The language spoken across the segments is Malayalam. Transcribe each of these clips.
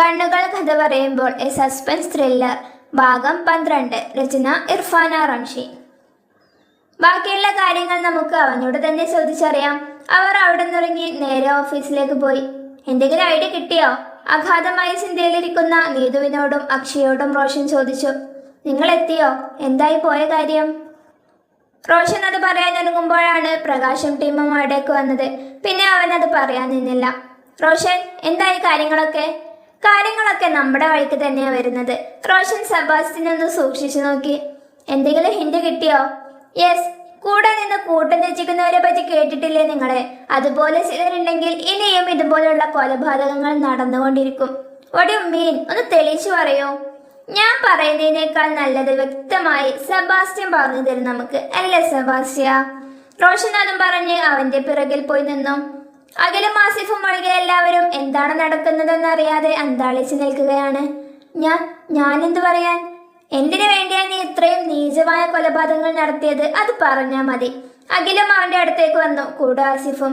കണ്ണുകൾ കഥ പറയുമ്പോൾ എ സസ്പെൻസ് ത്രില്ലർ ഭാഗം പന്ത്രണ്ട്. രചന ഇർഫാന റംഷി. ബാക്കിയുള്ള കാര്യങ്ങൾ നമുക്ക് അവനോട് തന്നെ ചോദിച്ചറിയാം. അവർ അവിടെ നിന്നിറങ്ങി നേരെ ഓഫീസിലേക്ക് പോയി. എന്തെങ്കിലും ഐഡിയ കിട്ടിയോ? അഗാധമായ ചിന്തയിലിരിക്കുന്ന നീതുവിനോടും അക്ഷയോടും റോഷൻ ചോദിച്ചു. നിങ്ങൾ എത്തിയോ എന്തായി പോയ കാര്യം? റോഷൻ അത് പറയാൻ ഒരുങ്ങുമ്പോഴാണ് പ്രകാശം ടീമും അവിടേക്ക് വന്നത്. പിന്നെ അവൻ അത് പറയാൻ നിന്നില്ല. റോഷൻ എന്തായി കാര്യങ്ങളൊക്കെ? കാര്യങ്ങളൊക്കെ നമ്മുടെ വഴിക്ക് തന്നെയാ വരുന്നത്. റോഷൻ സെബാസ്റ്റിനെ ഒന്ന് സൂക്ഷിച്ചു നോക്കി. എന്തെങ്കിലും ഹിന്റ് കിട്ടിയോ? യെസ് കൂടെ നിന്ന് കൂട്ടം രചിക്കുന്നവരെ പറ്റി കേട്ടിട്ടില്ലേ നിങ്ങളെ? അതുപോലെ ചിലരുണ്ടെങ്കിൽ ഇനിയും ഇതുപോലുള്ള കൊലപാതകങ്ങൾ നടന്നുകൊണ്ടിരിക്കും. ഒരു മീൻ ഒന്ന് തെളിയിച്ചു പറയൂ? ഞാൻ പറയുന്നതിനേക്കാൾ നല്ലത് വ്യക്തമായി സെബാസ്റ്റ്യൻ പറഞ്ഞു തരും നമുക്ക്. അല്ലേ സെബാസ്റ്റ്യ? റോഷൻ അതും പറഞ്ഞ് അവന്റെ പിറകിൽ പോയി നിന്നു. അഖിലും ആസിഫും ഒഴികെ എല്ലാവരും എന്താണ് നടക്കുന്നതെന്നറിയാതെ അന്താളിച്ച് നിൽക്കുകയാണ്. ഞാൻ ഞാനെന്ത് പറയാൻ? എന്തിനു വേണ്ടിയാണ് നീ ഇത്രയും നീചമായ കൊലപാതകങ്ങൾ നടത്തിയത്? അത് പറഞ്ഞാ മതി. അഖിലും അവന്റെ അടുത്തേക്ക് വന്നു. കൂടെ ആസിഫും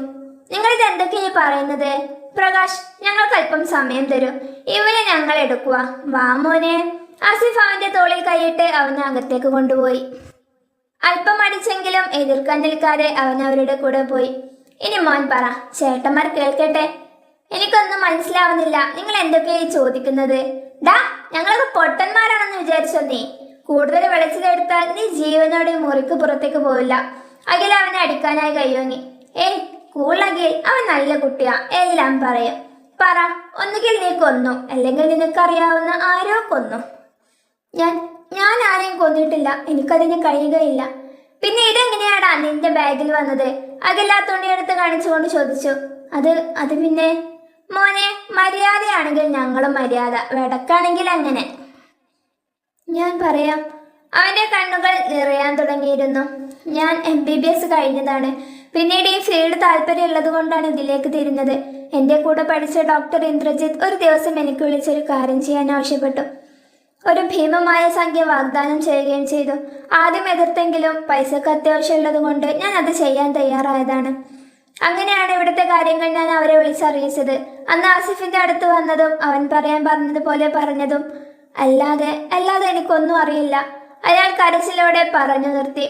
നിങ്ങൾ ഇത് എന്തൊക്കെയാ പറയുന്നത്? പ്രകാശ് ഞങ്ങൾക്ക് അല്പം സമയം തരൂ. ഇവനെ ഞങ്ങൾ എടുക്കുക വാമോനെ ആസിഫ് അവന്റെ തോളിൽ കൈയിട്ട് അവനെ അകത്തേക്ക് കൊണ്ടുപോയി. അല്പം അടിച്ചെങ്കിലും എതിർക്കാൻ നിൽക്കാതെ അവൻ അവരുടെ കൂടെ പോയി. ഇനി മോൻ പറ ചേട്ടന്മാർ കേൾക്കട്ടെ? എനിക്കൊന്നും മനസ്സിലാവുന്നില്ല. നിങ്ങൾ എന്തൊക്കെയായി ചോദിക്കുന്നത്? ഡാ ഞങ്ങളൊക്കെ പൊട്ടന്മാരാണെന്ന് വിചാരിച്ചോ നീ? കൂടുതൽ വിളിച്ചതെടുത്താൽ നീ ജീവനോടെ മുറിക്ക് പുറത്തേക്ക് പോവില്ല. അഖിൽ അവനെ അടിക്കാനായി കയ്യോങ്ങി. ഏയ് കൂളകിൽ അവൻ നല്ല കുട്ടിയാ. എല്ലാം പറയും. പറ ഒന്നുകിൽ നീ കൊന്നു. അല്ലെങ്കിൽ നിനക്കറിയാവുന്ന ആരോ കൊന്നു. ഞാൻ ഞാൻ ആരെയും കൊന്നിട്ടില്ല. എനിക്കതിന് കഴിയുകയില്ല. പിന്നെ ഇതെങ്ങനെയാടാ നിന്റെ ബാഗിൽ വന്നത്? അകല്ലാ തുണി എടുത്ത് കാണിച്ചുകൊണ്ട് ചോദിച്ചു. അത് അത് പിന്നെ? മോനെ മര്യാദയാണെങ്കിൽ ഞങ്ങളും മര്യാദ. വെടക്കാണെങ്കിൽ അങ്ങനെ. ഞാൻ പറയാം. അവന്റെ കണ്ണുകൾ നിറയാൻ തുടങ്ങിയിരുന്നു. ഞാൻ എം ബി ബി എസ് കഴിഞ്ഞതാണ്. പിന്നീട് ഈ ഫീൽഡ് താല്പര്യമുള്ളത് കൊണ്ടാണ് ഇതിലേക്ക് തിരിഞ്ഞത്. എന്റെ കൂടെ പഠിച്ച ഡോക്ടർ ഇന്ദ്രജിത്ത് ഒരു ദിവസം എനിക്ക് വിളിച്ചൊരു കാര്യം ചെയ്യാൻ ആവശ്യപ്പെട്ടു. ഒരു ഭീമമായ സംഖ്യ വാഗ്ദാനം ചെയ്യുകയും ചെയ്തു. ആദ്യം എതിർത്തെങ്കിലും പൈസക്ക് അത്യാവശ്യമുള്ളത് കൊണ്ട് ഞാൻ അത് ചെയ്യാൻ തയ്യാറായതാണ്. അങ്ങനെയാണ് ഇവിടുത്തെ കാര്യങ്ങൾ ഞാൻ അവരെ വിളിച്ചറിയിച്ചത്. അന്ന് ആസിഫിന്റെ അടുത്ത് വന്നതും അവൻ പറയാൻ പറഞ്ഞതുപോലെ പറഞ്ഞതും അല്ലാതെ അല്ലാതെ എനിക്കൊന്നും അറിയില്ല. അയാൾ കരച്ചിലോടെ പറഞ്ഞു നിർത്തി.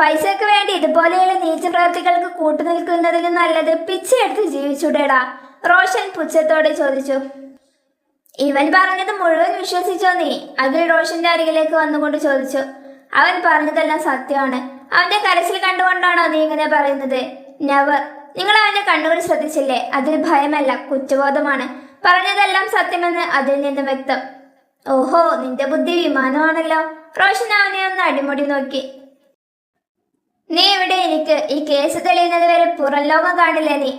പൈസക്ക് വേണ്ടി ഇതുപോലെയുള്ള നീച്ച പ്രവർത്തികൾക്ക് കൂട്ടുനിൽക്കുന്നതിലും നല്ലത് പിച്ചയെടുത്ത് ജീവിച്ചുടേടാ റോഷൻ പുച്ഛത്തോടെ ചോദിച്ചു. ഇവൻ പറഞ്ഞത് മുഴുവൻ വിശ്വസിച്ചോ നീ? അഖിൽ റോഷന്റെ അരികിലേക്ക് വന്നുകൊണ്ട് ചോദിച്ചു. അവൻ പറഞ്ഞതെല്ലാം സത്യമാണ്. അവന്റെ കരച്ചിൽ കണ്ടുകൊണ്ടാണോ നീ ഇങ്ങനെ പറയുന്നത്? നവർ നിങ്ങൾ അവന്റെ കണ്ണുകൾ ശ്രദ്ധിച്ചില്ലേ? അതിൽ ഭയമല്ല കുറ്റബോധമാണ്. പറഞ്ഞതെല്ലാം സത്യമെന്ന് അതിൽ നിന്ന് വ്യക്തം. ഓഹോ നിന്റെ ബുദ്ധി വിമാനമാണല്ലോ. റോഷൻ അവനെ ഒന്ന് അടിമുടി നോക്കി. നീ ഇവിടെ എനിക്ക് ഈ കേസ് തെളിയുന്നത് വരെ പുറം ലോകം കാണില്ല നീ?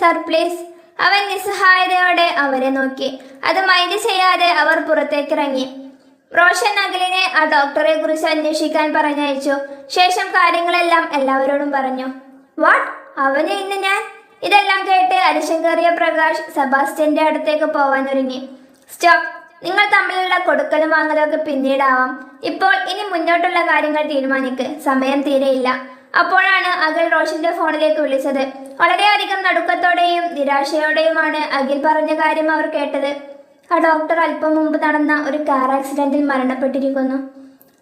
സർ പ്ലീസ് അവൻ നിസ്സഹായതയോടെ അവരെ നോക്കി. അത് മൈൻഡ് ചെയ്യാതെ അവർ പുറത്തേക്കിറങ്ങി. റോഷൻ അഖിലിനെ ആ ഡോക്ടറെ കുറിച്ച് അന്വേഷിക്കാൻ പറഞ്ഞയച്ചു. ശേഷം കാര്യങ്ങളെല്ലാം എല്ലാവരോടും പറഞ്ഞു. വാട്ട് അവന് ഇന്ന് ഞാൻ? ഇതെല്ലാം കേട്ട് അരിശം കയറിയ പ്രകാശ് സെബാസ്റ്റ്യന്റെ അടുത്തേക്ക് പോവാൻ ഒരുങ്ങി. സ്റ്റോപ്പ് നിങ്ങൾ തമ്മിലുള്ള കൊടുക്കലും വാങ്ങലൊക്കെ പിന്നീടാവാം. ഇപ്പോൾ ഇനി മുന്നോട്ടുള്ള കാര്യങ്ങൾ തീരുമാനിക്ക്. സമയം തീരെയില്ല. അപ്പോഴാണ് അഖിൽ റോഷന്റെ ഫോണിലേക്ക് വിളിച്ചത്. വളരെയധികം നടുക്കത്തോടെയും നിരാശയോടെയുമാണ് അഖിൽ പറഞ്ഞ കാര്യം അവർ കേട്ടത്. ആ ഡോക്ടർ അല്പം മുമ്പ് നടന്ന ഒരു കാർ ആക്സിഡന്റിൽ മരണപ്പെട്ടിരിക്കുന്നു.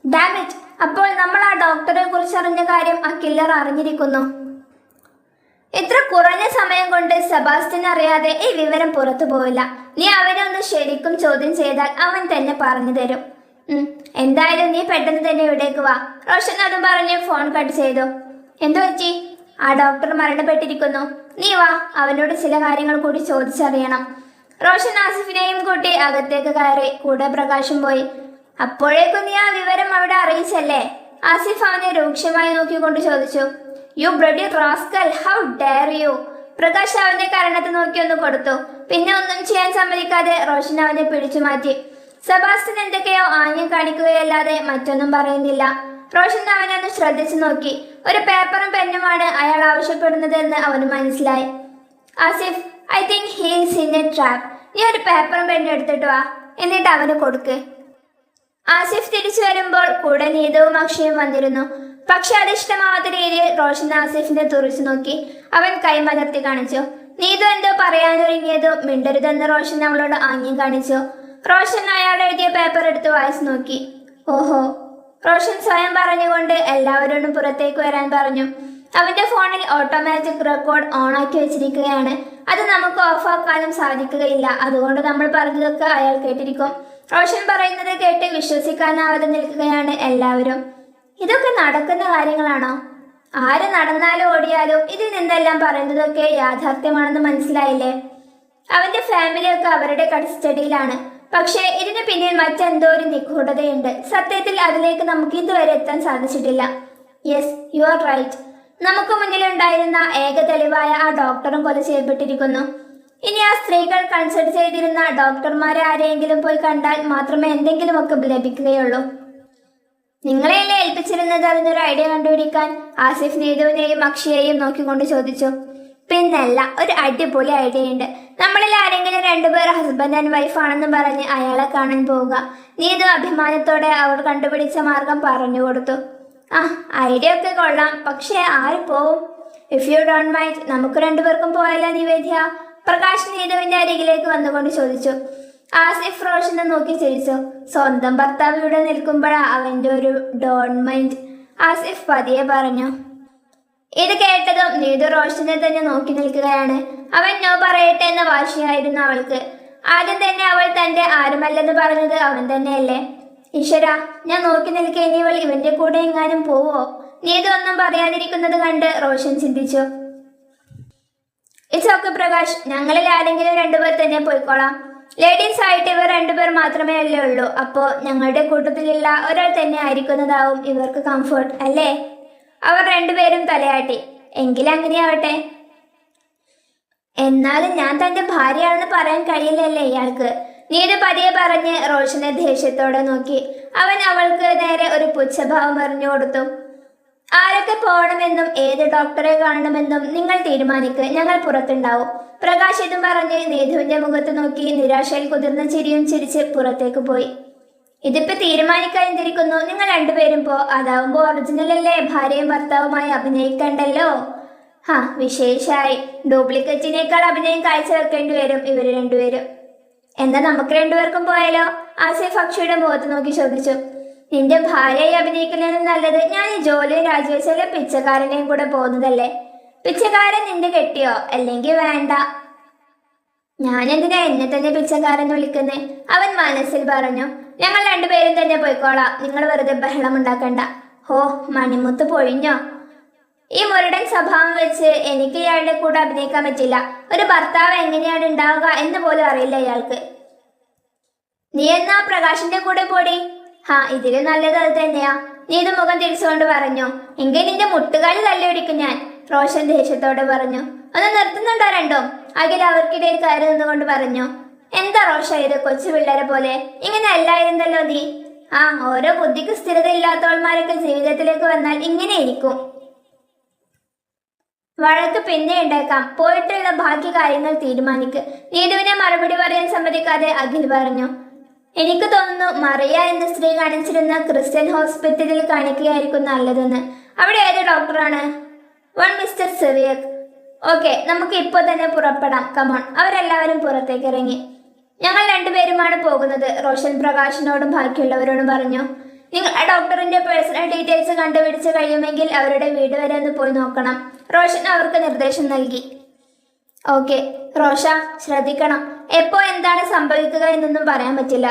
ഡാമേജ് അപ്പോൾ നമ്മൾ ആ ഡോക്ടറെ കുറിച്ച് അറിഞ്ഞ കാര്യം ആ കില്ലർ അറിഞ്ഞിരിക്കുന്നു. ഇത്ര കുറഞ്ഞ സമയം കൊണ്ട് സെബാസ്റ്റ്യൻ അറിയാതെ ഈ വിവരം പുറത്തു പോവില്ല നീ അവനെ ഒന്ന് ശരിക്കും ചോദ്യം ചെയ്താൽ അവൻ തന്നെ പറഞ്ഞു തരും. എന്തായാലും നീ പെട്ടെന്ന് തന്നെ ഇവിടേക്ക് വാ. റോഷൻ അതും പറഞ്ഞ് ഫോൺ കട്ട് ചെയ്തു. എന്തു പറ്റി ആ ഡോക്ടർ മരണപ്പെട്ടിരിക്കുന്നു. നീ വാ അവനോട് ചില കാര്യങ്ങൾ കൂടി ചോദിച്ചറിയണം. റോഷൻ ആസിഫിനെയും കൂട്ടി അകത്തേക്ക് കയറി കൂടെ പ്രകാശം പോയി. അപ്പോഴേക്കും നീ ആ വിവരം അവിടെ അറിയിച്ചല്ലേ? ആസിഫ് അവനെ രൂക്ഷമായി നോക്കിക്കൊണ്ട് ചോദിച്ചു. You bloody rascal how dare you Prakash അവന്റെ കരണത്ത് നോക്കി ഒന്ന് കൊടുത്തു. പിന്നെ ഒന്നും ചെയ്യാൻ സമ്മതിക്കാതെ റോഷൻ അവനെ പിടിച്ചു മാറ്റി. സെബാസ്റ്റ്യൻ എന്തൊക്കെയോ ആംഗ്യം കാണിക്കുകയല്ലാതെ മറ്റൊന്നും പറയുന്നില്ല. റോഷൻ അവനെ ഒന്ന് ശ്രദ്ധിച്ചു നോക്കി. ഒരു പേപ്പറും പെന്നുമാണ് അയാൾ ആവശ്യപ്പെടുന്നത് എന്ന് അവന് മനസ്സിലായി. Asif I think he's in a trap. നീ ഒരു പേപ്പറും പെന്നും എടുത്തിട്ട് വാ. എന്നിട്ട് അവന് കൊടുക്ക്. ആസിഫ് തിരിച്ചു വരുമ്പോൾ കൂടെ നീതവും അക്ഷയും വന്നിരുന്നു. പക്ഷെ അത് ഇഷ്ടമാവാത്ത രീതിയിൽ റോഷൻ ആസിഫിനെ തുറച്ചു നോക്കി. അവൻ കൈമലർത്തി കാണിച്ചു. നീതു എന്തോ പറയാനൊരുങ്ങിയതും മിണ്ടരുതെന്ന് റോഷൻ അവളോട് ആംഗ്യം കാണിച്ചു. റോഷൻ അയാൾ എഴുതിയ പേപ്പർ എടുത്ത് വായിച്ചു നോക്കി. ഓഹോ. റോഷൻ സ്വയം പറഞ്ഞുകൊണ്ട് എല്ലാവരോടും പുറത്തേക്ക് വരാൻ പറഞ്ഞു. അവന്റെ ഫോണിൽ ഓട്ടോമാറ്റിക് റെക്കോർഡ് ഓൺ ആക്കി വെച്ചിരിക്കുകയാണ്. അത് നമുക്ക് ഓഫാക്കാനും സാധിക്കുകയില്ല. അതുകൊണ്ട് നമ്മൾ പറഞ്ഞതൊക്കെ അയാൾ കേട്ടിരിക്കും. റോഷൻ പറയുന്നത് കേട്ട് വിശ്വസിക്കാനാവാതെ നിൽക്കുകയാണ് എല്ലാവരും. ഇതൊക്കെ നടക്കുന്ന കാര്യങ്ങളാണോ? ആര് നടന്നാലും ഓടിയാലും ഇതിൽ നിന്നെല്ലാം പറയുന്നതൊക്കെ യാഥാർത്ഥ്യമാണെന്ന് മനസ്സിലായില്ലേ? അവന്റെ ഫാമിലിയൊക്കെ അവരുടെ കസ്റ്റഡിയിലാണ് പക്ഷേ ഇതിന് പിന്നിൽ മറ്റെന്തോ ഒരു നിഗൂഢതയുണ്ട്. സത്യത്തിൽ അതിലേക്ക് നമുക്ക് ഇതുവരെ എത്താൻ സാധിച്ചിട്ടില്ല. യെസ് യു ആർ റൈറ്റ് നമുക്ക് മുന്നിലുണ്ടായിരുന്ന ഏക തെളിവായ ആ ഡോക്ടറും കൊല ചെയ്യപ്പെട്ടിരിക്കുന്നു. ഇനി ആ സ്ത്രീകൾ കൺസൾട്ട് ചെയ്തിരുന്ന ഡോക്ടർമാരെ ആരെയെങ്കിലും പോയി കണ്ടാൽ മാത്രമേ എന്തെങ്കിലുമൊക്കെ ലഭിക്കുകയുള്ളൂ. നിങ്ങളെയല്ലേ ഏൽപ്പിച്ചിരുന്നത് അതിനൊരു ഐഡിയ കണ്ടുപിടിക്കാൻ? ആസിഫ് നീതുവിനെയും അക്ഷയെയും നോക്കിക്കൊണ്ട് ചോദിച്ചു. പിന്നല്ല ഒരു അടിപൊളി ഐഡിയ ഉണ്ട് നമ്മളിൽ ആരെങ്കിലും രണ്ടുപേർ ഹസ്ബൻഡ് ആൻഡ് വൈഫ് ആണെന്ന് പറഞ്ഞ് അയാളെ കാണാൻ പോവുക. നീതു അഭിമാനത്തോടെ അവർ കണ്ടുപിടിച്ച മാർഗം പറഞ്ഞു കൊടുത്തു. ആ ഐഡിയ ഒക്കെ കൊള്ളാം. പക്ഷേ ആര് പോവും? ഇഫ് യു ഡോണ്ട് മൈൻഡ് നമുക്ക് രണ്ടുപേർക്കും പോയാലോ നിവേദ്യ? പ്രകാശ് നീതുവിന്റെ അരികിലേക്ക് വന്നുകൊണ്ട് ചോദിച്ചു. ആസിഫ് റോഷനെ നോക്കി ചിരിച്ചു. സ്വന്തം ഭർത്താവ് ഇവിടെ നിൽക്കുമ്പോഴാ അവന്റെ ഒരു ഡോൺ മൈൻഡ് ആസിഫ് പതിയെ പറഞ്ഞു. ഇത് കേട്ടതും നീതു റോഷനെ തന്നെ നോക്കി നിൽക്കുകയാണ്. അവൻ നോ പറയട്ടെ എന്ന വാശിയായിരുന്നു അവൾക്ക്. ആദ്യം തന്നെ അവൾ തന്റെ ആരുമല്ലെന്ന് പറഞ്ഞത് അവൻ തന്നെയല്ലേ? ഈശ്വര ഞാൻ നോക്കി നിൽക്കെ ഇനി ഇവൾ ഇവന്റെ കൂടെ എങ്ങാനും പോവോ? നീതു ഒന്നും പറയാതിരിക്കുന്നത് കണ്ട് റോഷൻ ചിന്തിച്ചു. It's okay Prakash. ഞങ്ങളിൽ ആരെങ്കിലും രണ്ടുപേർ തന്നെ പോയിക്കോളാം. ലേഡീസ് ആയിട്ട് ഇവർ രണ്ടുപേർ മാത്രമേ അല്ലേ ഉള്ളൂ. അപ്പോൾ ഞങ്ങളുടെ കൂട്ടത്തിലുള്ള ഒരാൾ തന്നെ ആയിരിക്കുന്നതാവും ഇവർക്ക് കംഫർട്ട് അല്ലേ? അവർ രണ്ടുപേരും തലയാട്ടി. എങ്കിലങ്ങനെയാവട്ടെ എന്നാലും ഞാൻ തന്റെ ഭാര്യയാണെന്ന് പറയാൻ കഴിയില്ലല്ലേ ഇയാൾക്ക്. നീന പതിയെ പറഞ്ഞ് റോഷനെ ദേഷ്യത്തോടെ നോക്കി. അവൻ അവൾക്ക് നേരെ ഒരു പുച്ഛഭാവം പറഞ്ഞു കൊടുത്തു. ആരൊക്കെ പോകണമെന്നും ഏത് ഡോക്ടറെ കാണണമെന്നും നിങ്ങൾ തീരുമാനിക്ക്. ഞങ്ങൾ പുറത്തുണ്ടാവും. പ്രകാശ് ഇതും പറഞ്ഞ് നീതുവിന്റെ മുഖത്ത് നോക്കി നിരാശയിൽ കുതിർന്ന ചിരിയും ചിരിച്ച് പുറത്തേക്ക് പോയി. ഇതിപ്പോ തീരുമാനിക്കാൻ എന്തിരിക്കുന്നു? നിങ്ങൾ രണ്ടുപേരും പോ അതാവുമ്പോ ഒറിജിനൽ അല്ലേ ഭാര്യയും ഭർത്താവുമായി അഭിനയിക്കണ്ടല്ലോ? ഹാ വിശേഷായി. ഡ്യൂപ്ലിക്കേറ്റിനേക്കാൾ അഭിനയം കാഴ്ച വെക്കേണ്ടി വരും ഇവർ രണ്ടുപേരും. എന്താ നമുക്ക് രണ്ടുപേർക്കും പോയാലോ? ആസിഫ് അക്ഷയുടെ മുഖത്ത് നോക്കി ചോദിച്ചു. നിന്റെ ഭാര്യയായി അഭിനയിക്കുന്നതിന് നല്ലത് ഞാൻ ഈ ജോലിയും രാജിവെച്ചാലെ പിച്ചക്കാരനെയും കൂടെ പോകുന്നതല്ലേ? പിച്ചക്കാരൻ നിന്റെ കെട്ടിയോ? അല്ലെങ്കിൽ വേണ്ട. ഞാനെന്തിനാ എന്നെ തന്നെ പിച്ചക്കാരൻ വിളിക്കുന്നേ? അവൻ മനസ്സിൽ പറഞ്ഞു ഞങ്ങൾ രണ്ടുപേരും തന്നെ പോയിക്കോളാം. നിങ്ങൾ വെറുതെ ബഹളം ഉണ്ടാക്കണ്ട. ഹോ മണിമുത്ത് പൊഴിഞ്ഞോ? ഈ മുരടൻ സ്വഭാവം വെച്ച് എനിക്ക് ഇയാളുടെ കൂടെ അഭിനയിക്കാൻ പറ്റില്ല. ഒരു ഭർത്താവ് എങ്ങനെയാണ് ഉണ്ടാവുക എന്ന് പോലും അറിയില്ല ഇയാൾക്ക്. നീ എന്നാ പ്രകാശിന്റെ കൂടെ പോടി? ഹാ ഇതിലും നല്ലത് അത് തന്നെയാ. നീ ഇത് മുഖം തിരിച്ചുകൊണ്ട് പറഞ്ഞു എങ്കിൽ നിന്റെ മുട്ടുകാലി തല്ലിയൊടിക്കും ഞാൻ. റോഷൻ ദേഷ്യത്തോടെ പറഞ്ഞു ഒന്ന് നിർത്തുന്നുണ്ടോ രണ്ടും? അഖിൽ അവർക്കിടയിൽ കയറി നിന്നുകൊണ്ട് പറഞ്ഞു എന്താ റോഷ ഇത് കൊച്ചു പിള്ളേരെ പോലെ? ഇങ്ങനെ അല്ലായിരുന്നല്ലോ നീ. ആ ഓരോ ബുദ്ധിക്ക് സ്ഥിരത ഇല്ലാത്തവന്മാരൊക്കെ ജീവിതത്തിലേക്ക് വന്നാൽ ഇങ്ങനെ ഇരിക്കും. വഴക്ക് പിന്നെ ഉണ്ടാക്കാം. പോയിട്ടുള്ള ബാക്കി കാര്യങ്ങൾ തീരുമാനിക്ക്. നീതുവിനെ മറുപടി പറയാൻ സമ്മതിക്കാതെ അഖിൽ പറഞ്ഞു എനിക്ക് തോന്നുന്നു മറിയ എന്ന സ്ത്രീ കാണിച്ചിരുന്ന ക്രിസ്ത്യൻ ഹോസ്പിറ്റലിൽ കാണിക്കുകയായിരിക്കും നല്ലതെന്ന്. അവിടെ ഏത് ഡോക്ടറാണ്? വൺ മിസ്റ്റർ സെറിയക് ഓക്കെ നമുക്ക് ഇപ്പോൾ തന്നെ പുറപ്പെടാം. കമോൺ അവരെല്ലാവരും പുറത്തേക്ക് ഇറങ്ങി. ഞങ്ങൾ രണ്ടുപേരുമാണ് പോകുന്നത്. റോഷൻ പ്രകാശിനോടും ബാക്കിയുള്ളവരോടും പറഞ്ഞു നിങ്ങൾ ആ ഡോക്ടറിന്റെ പേഴ്സണൽ ഡീറ്റെയിൽസ് കണ്ടുപിടിച്ച് കഴിയുമെങ്കിൽ അവരുടെ വീട് വരെ ഒന്ന് പോയി നോക്കണം. റോഷൻ അവർക്ക് നിർദ്ദേശം നൽകി. ഓക്കെ റോഷ ശ്രദ്ധിക്കണം. എപ്പോ എന്താണ് സംഭവിക്കുക എന്നൊന്നും പറയാൻ പറ്റില്ല.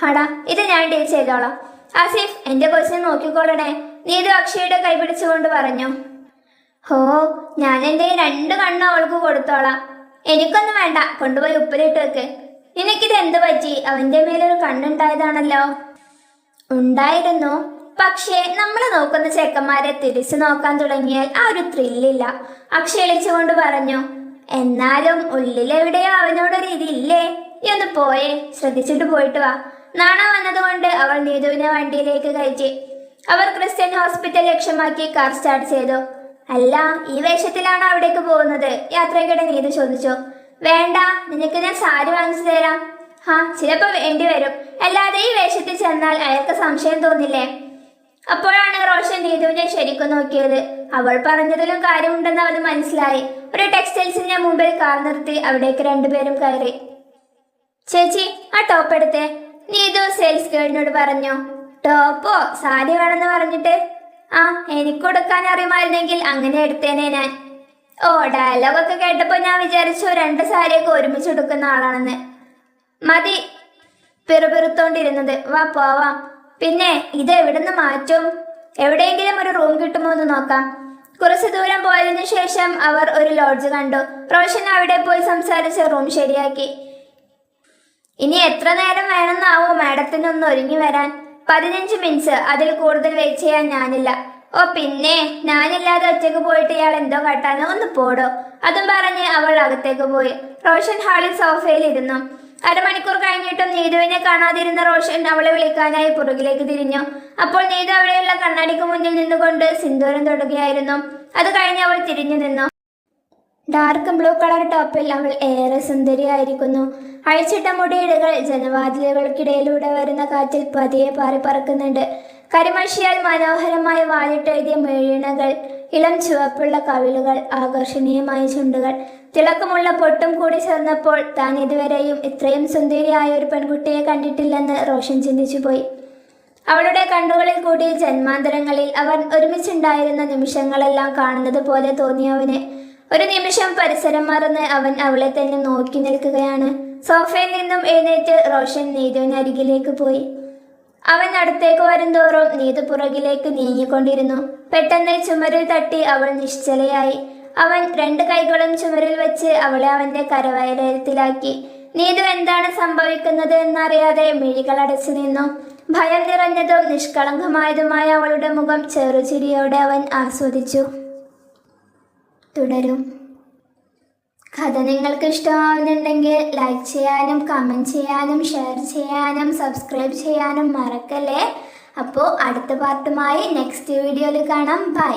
ഹടാ ഇത് ഞാൻ ഡീൽ ചെയ്തോളാം. ആസിഫ് എന്റെ കൊച്ചിനെ നോക്കിക്കോളണേ നീതു അക്ഷയുടെ കൈപിടിച്ചുകൊണ്ട് പറഞ്ഞു ഹോ ഞാൻ എന്റെ രണ്ട് കണ്ണും അവൾക്ക് കൊടുത്തോളാം. എനിക്കൊന്നും വേണ്ട കൊണ്ടുപോയി ഉപ്പിലിട്ട് വെക്ക്. നിനക്കിത് എന്ത് പറ്റി? അവന്റെ മേലൊരു കണ്ണുണ്ടായതാണല്ലോ. ഉണ്ടായിരുന്നു. പക്ഷേ നമ്മൾ നോക്കുന്ന ചെക്കന്മാരെ തിരിച്ചു നോക്കാൻ തുടങ്ങിയാൽ ആ ഒരു ത്രില്ലില്ല അക്ഷയിളിച്ചുകൊണ്ട് പറഞ്ഞു എന്നാലും ഉള്ളിലെവിടെയോ അവനോടൊരു ഇതില്ലേ? നീ ഒന്ന് പോയേ ശ്രദ്ധിച്ചിട്ട് പോയിട്ട് വാ. നാണ വന്നതുകൊണ്ട് അവൾ നീതുവിനെ വണ്ടിയിലേക്ക് കയറ്റി. അവർ ക്രിസ്ത്യൻ ഹോസ്പിറ്റൽ ലക്ഷ്യമാക്കി കാർ സ്റ്റാർട്ട് ചെയ്തു. അല്ല ഈ വേഷത്തിലാണോ അവിടേക്ക് പോകുന്നത്? യാത്രയ്ക്കിടെ നീതു ചോദിച്ചു. വേണ്ട നിനക്ക് ഞാൻ സാരി വാങ്ങിച്ചു തരാം. ഹാ ചിലപ്പോ വേണ്ടി വരും. അല്ലാതെ ഈ വേഷത്തിൽ ചെന്നാൽ അയാൾക്ക് സംശയം തോന്നില്ലേ? അപ്പോഴാണ് റോഷൻ നീതുവിനെ ശരിക്കും നോക്കിയത്. അവൾ പറഞ്ഞതിലും കാര്യമുണ്ടെന്ന് അവന് മനസ്സിലായി. ഒരു ടെക്സ്റ്റൈൽസിന്റെ മുമ്പിൽ കാർ നിർത്തി അവിടേക്ക് രണ്ടുപേരും കയറി. ചേച്ചി ആ ടോപ്പ് എടുത്തേ. നീതു സെയിൽസ് ഗേളിനോട് പറഞ്ഞു ടോപ്പോ? സാരി വേണമെന്ന് പറഞ്ഞിട്ട്? ആ എനിക്ക് കൊടുക്കാൻ അറിയുമായിരുന്നെങ്കിൽ അങ്ങനെ എടുത്തേനെ ഞാൻ. ഓ ഡയലോഗ് ഒക്കെ കേട്ടപ്പോ ഞാൻ വിചാരിച്ചു രണ്ട് സാരിയൊക്കെ ഒരുമിച്ച് എടുക്കുന്ന ആളാണെന്ന്. മതി പിറുപിറുത്തോണ്ടിരുന്നത്. വാ പോവാം. പിന്നെ ഇത് എവിടുന്ന് മാറ്റും? എവിടെയെങ്കിലും ഒരു റൂം കിട്ടുമോ എന്ന് നോക്കാം. കുറച്ച് ദൂരം പോയതിനു ശേഷം അവർ ഒരു ലോഡ്ജ് കണ്ടു. റോഷൻ അവിടെ പോയി സംസാരിച്ച് റൂം ശരിയാക്കി. ഇനി എത്ര നേരം വേണമെന്നാവോ മാഡത്തിനൊന്ന് ഒരുങ്ങി വരാൻ? പതിനഞ്ച് മിനിറ്റ്സ് അതിൽ കൂടുതൽ വെയിറ്റ് ചെയ്യാൻ ഞാനില്ല. ഓ പിന്നെ ഞാനില്ലാതെ ഒറ്റയ്ക്ക് പോയിട്ട് ഇയാൾ എന്തോ കാട്ടാനോ ഒന്ന് പോടോ. അതും പറഞ്ഞ് അവൾ അകത്തേക്ക് പോയി. റോഷൻ ഹാളിൽ സോഫയിൽ ഇരുന്നു. അരമണിക്കൂർ കഴിഞ്ഞിട്ടും നീതുവിനെ കാണാതിരുന്ന റോഷൻ അവളെ വിളിക്കാനായി പുറകിലേക്ക് തിരിഞ്ഞു. അപ്പോൾ നീതു അവിടെയുള്ള കണ്ണാടിക്ക് മുന്നിൽ നിന്നുകൊണ്ട് സിന്ദൂരം തൊടുകയായിരുന്നു. അത് കഴിഞ്ഞ് അവൾ തിരിഞ്ഞു നിന്നു. ഡാർക്ക് ബ്ലൂ കളർ ടോപ്പിൽ അവൾ ഏറെ സുന്ദരിയായിരിക്കുന്നു. അഴിച്ചിട്ട മുടിയിടുകൾ ജനവാതിലുകൾക്കിടയിലൂടെ വരുന്ന കാറ്റിൽ പതിയെ പാറി പറക്കുന്നുണ്ട്. കരിമഷിയാൽ മനോഹരമായി വാലിട്ടെഴുതിയ മെഴിയണകൾ ഇളം ചുവപ്പുള്ള കവിളുകൾ ആകർഷണീയമായ ചുണ്ടുകൾ. തിളക്കമുള്ള പൊട്ടും കൂടി ചേർന്നപ്പോൾ താൻ ഇതുവരെയും ഇത്രയും സുന്ദരിയായ ഒരു പെൺകുട്ടിയെ കണ്ടിട്ടില്ലെന്ന് റോഷൻ ചിന്തിച്ചു പോയി. അവളുടെ കണ്ണുകളിൽ കൂടി ജന്മാന്തരങ്ങളിൽ അവൻ ഒരുമിച്ചുണ്ടായിരുന്ന നിമിഷങ്ങളെല്ലാം കാണുന്നത് പോലെ തോന്നി അവന് ഒരു നിമിഷം പരിസരം മറന്ന് അവൻ അവളെ തന്നെ നോക്കി നിൽക്കുകയാണ്. സോഫയിൽ നിന്നും എഴുന്നേറ്റ് റോഷൻ നീതുവിന് അരികിലേക്ക് പോയി. അവൻ അടുത്തേക്ക് വരുംതോറും നീതു പുറകിലേക്ക് നീങ്ങിക്കൊണ്ടിരുന്നു. പെട്ടെന്ന് ചുമരിൽ തട്ടി അവൾ നിശ്ചലയായി. അവൻ രണ്ട് കൈകളും ചുമരിൽ വെച്ച് അവളെ അവന്റെ കരവയലത്തിലാക്കി നീതു എന്താണ് സംഭവിക്കുന്നത് എന്നറിയാതെ മിഴികൾ അടച്ചു നിന്നു. ഭയം നിറഞ്ഞതും നിഷ്കളങ്കമായതുമായ അവളുടെ മുഖം ചെറുചിരിയോടെ അവൻ ആസ്വദിച്ചു. തുടരും. കഥ നിങ്ങൾക്ക് ഇഷ്ടമാവുന്നുണ്ടെങ്കിൽ ലൈക്ക് ചെയ്യാനും കമന്റ് ചെയ്യാനും ഷെയർ ചെയ്യാനും സബ്സ്ക്രൈബ് ചെയ്യാനും മറക്കല്ലേ? അപ്പോൾ അടുത്ത പാർട്ടുമായി നെക്സ്റ്റ് വീഡിയോയിൽ കാണാം. ബൈ